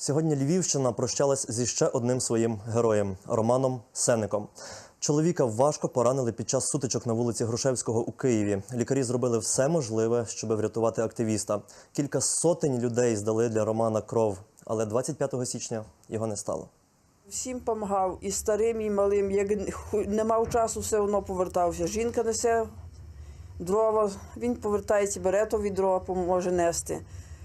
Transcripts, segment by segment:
Сьогодні Львівщина прощалась зі ще одним своїм героєм Романом Сенником. Чоловіка важко поранили під час сутичок на вулиці Грушевського у Києві. Лікарі зробили все можливе, щоб врятувати активіста. Кілька сотень людей здали для Романа кров, але 25 січня його не стало. Всім допомагав, і старим, і малим. Як не мав часу, все одно повертався. Жінка несе дрова, він повертається, бере то відро, поможе нести.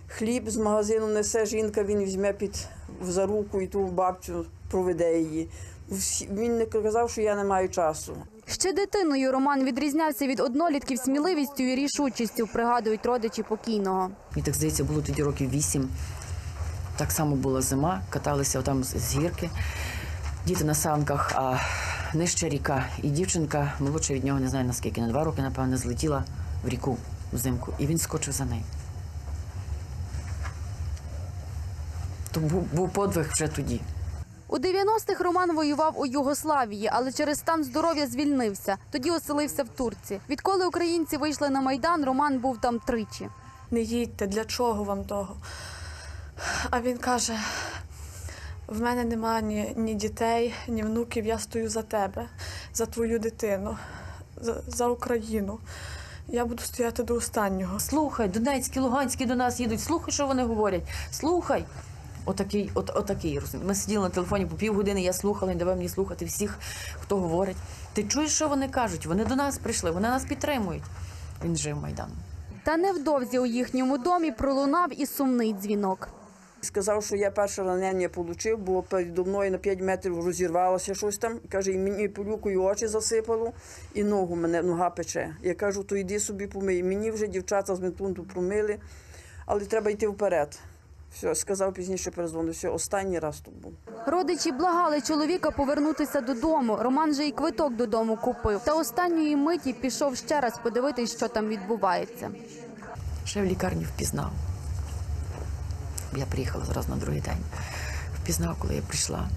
Хліб з магазину несе жінка, він візьме під за руку і ту бабцю проведе її. Він не казав, що я не маю часу. Ще дитиною Роман відрізнявся від однолітків сміливістю і рішучістю, пригадують родичі покійного. Мені так здається, було тоді років вісім. Так само була зима, каталися там з з гірки. Діти на санках, а нижча ріка. І дівчинка, молодша від нього, не знаю наскільки, на два роки, напевно, злетіла в ріку взимку. І він скочив за нею. То був, подвиг вже тоді. У 90-х Роман воював у Югославії, але через стан здоров'я звільнився. Тоді оселився в Турці. Відколи українці вийшли на майдан, Роман був там тричі. не їдьте, для чого вам того? А він каже: в мене нема ні, ні дітей, ні внуків, я стою за тебе, за твою дитину, за, за Україну. Я буду стояти до останнього. Слухай, Донецькі, Луганські до нас їдуть. Слухай, що вони говорять. Слухай. Отакий, от, отакий розумієш. Ми сиділи на телефоні по півгодини, я слухала, не давай мені слухати всіх, хто говорить. Ти чуєш, що вони кажуть? Вони до нас прийшли, вони нас підтримують. Він жив Майданом. Та невдовзі у їхньому домі пролунав і сумний дзвінок. Сказав, що я перше ранення отримав, бо передо мною на 5 метрів розірвалося щось там. Каже, і мені пилюкою очі засипало, і ногу мене нога пече. Я кажу, то йди собі помий. Мені вже дівчата з медпункту промили, але треба йти вперед. Все, сказав пізніше перезвонив. Все, останній раз тут був. Родичі благали чоловіка повернутися додому. Роман же й квиток додому купив. Та останньої миті пішов ще раз подивитись, що там відбувається. Ще в лікарні впізнав. Я приїхала зразу на другий день. Впізнав, коли я прийшла.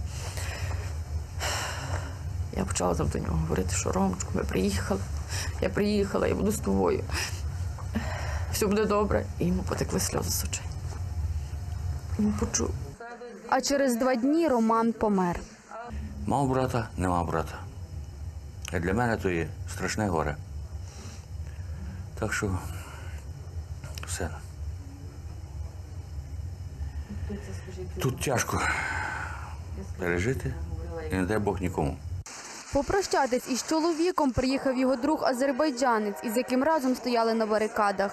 Я почала там до нього говорити, що Ромчику, ми приїхали. Я приїхала, я буду з тобою. Все буде добре. І йому потекли сльози з очей. Він почув. А через два дні Роман помер. Мав брата, не мав брата. А для мене то є страшне горе. Так що все. Тут тяжко пережити і не дай Бог нікому. Попрощатись із чоловіком приїхав його друг азербайджанець, із яким разом стояли на барикадах.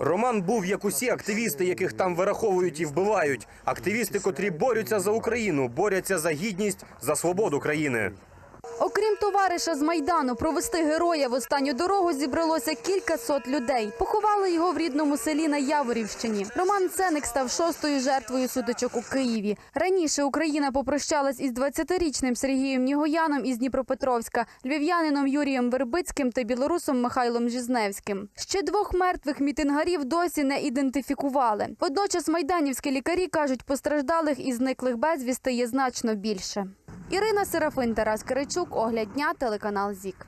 Роман був як усі активісти, яких там вираховують і вбивають. Активісти, котрі борються за Україну, борються за гідність, за свободу країни. Окрім товариша з майдану, провести героя в останню дорогу зібралося кілька сот людей. Поховали його в рідному селі на Яворівщині. Роман Сеник став шостою жертвою сутичок у Києві. Раніше Україна попрощалась із 20-річним Сергієм Нігояном із Дніпропетровська, львів'янином Юрієм Вербицьким та білорусом Михайлом Жизневським. Ще двох мертвих мітингарів досі не ідентифікували. Водночас майданівські лікарі кажуть, постраждалих і зниклих безвісти є значно більше. Ірина Серафин, Тарас Киричук, Огляд дня, телеканал ЗІК.